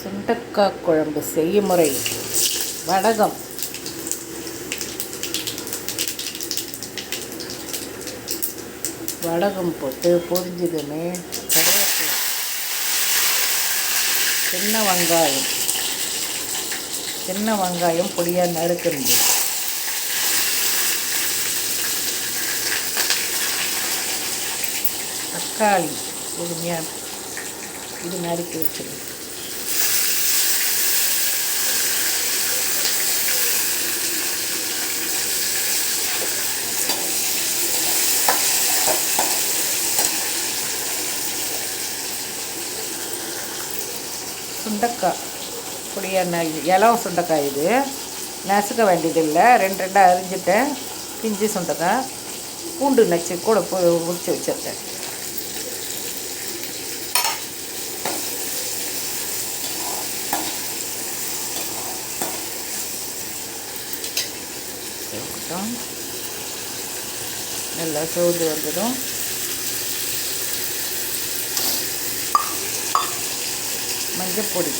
சுண்டக்காய் குழம்பு செய்முறை வடகம் வடகம் போட்டு பொரிஞ்சதுமே. கருவேப்பிலை. சின்ன வெங்காயம். சின்ன வெங்காயம் பொடியாக நறுக்குறது. தக்காளி பொறுமையாக இது நறுக்கி வச்சுருக்கேன் சுண்டக்காய். பொடியாக ந சுண்டக்காய் இது. நசுக்க வேண்டியதில்லை. ரெண்டு ரெண்டாக அரிஞ்சிட்டேன். பிஞ்சு சுண்டக்காய். பூண்டு நச்சு கூட பொ உரிச்சு வச்சிருக்கேன். நல்லா சோறு வந்துடும். மஞ்சப்பொடி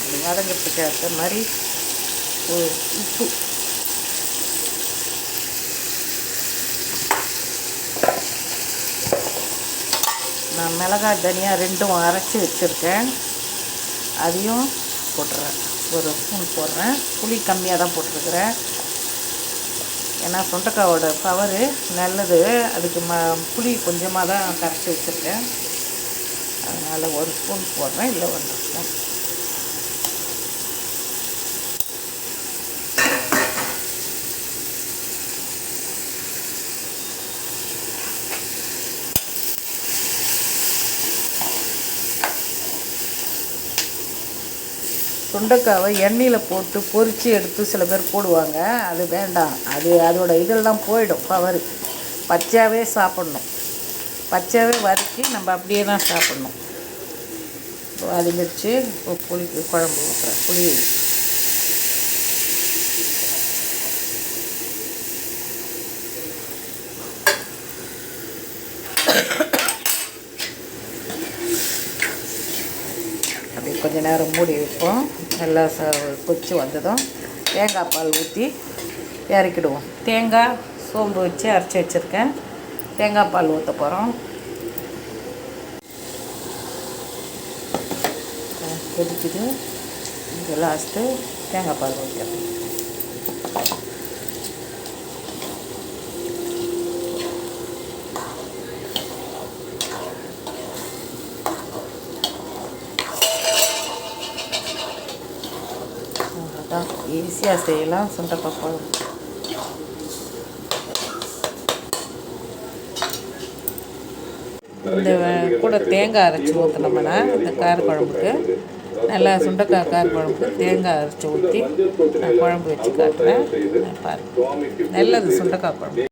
அது வதங்கிறதுக்கு ஏற்ற மாதிரி ஒரு உப்பு நான் மிளகாய் தனியா ரெண்டும் அரைச்சி வச்சுருக்கேன் அதையும் போட்டுறேன் ஒரு ஸ்பூன் போடுறேன் புளி கம்மியாக தான் போட்டிருக்கிறேன் ஏன்னா சுண்டக்காவோட பவரு நல்லது. அதுக்கு ம புளி கொஞ்சமாக தான் கரைச்சி வச்சுருக்கேன். அதனால் ஒரு ஸ்பூன் போடுறேன் இல்லை ஒன்றரை ஸ்பூன் சுண்டைக்காவை எண்ணெயில் போட்டு பொரித்து எடுத்து சில பேர் போடுவாங்க. அது வேண்டாம். அது அதோட இதெல்லாம் போயிடும். பவர். பச்சையாகவே சாப்பிட்ணும். பச்சையாகவே வதக்கி நம்ம அப்படியே தான் சாப்பிட்ணும். அது வச்சு புளி குழம்பு ஊற்றுறேன் புளி கொஞ்ச நேரம் மூடி வைப்போம் நல்லா ச கொச்சி வந்ததும் தேங்காய் பால் ஊற்றி இறக்கிடுவோம். தேங்காய் சோம்பு வச்சு அரைச்சி வச்சுருக்கேன். தேங்காய் பால் ஊற்ற போகிறோம் கொதிக்குது. லாஸ்ட்டு தேங்காய் பால் ஊற்றிடுறோம் அவ்வளோதான் ஈஸியாக செய்யலாம் சுண்டக்காய் குழம்பு இந்த கூட தேங்காய் அரைச்சி ஊற்றினோம்னா இந்த கார குழம்புக்கு நல்லா சுண்டக்காய் கார குழம்புக்கு தேங்காய் அரைச்சி ஊற்றி நான் குழம்பு வச்சு காட்டுறேன் பாருங்கள் நல்லது சுண்டக்காய் குழம்பு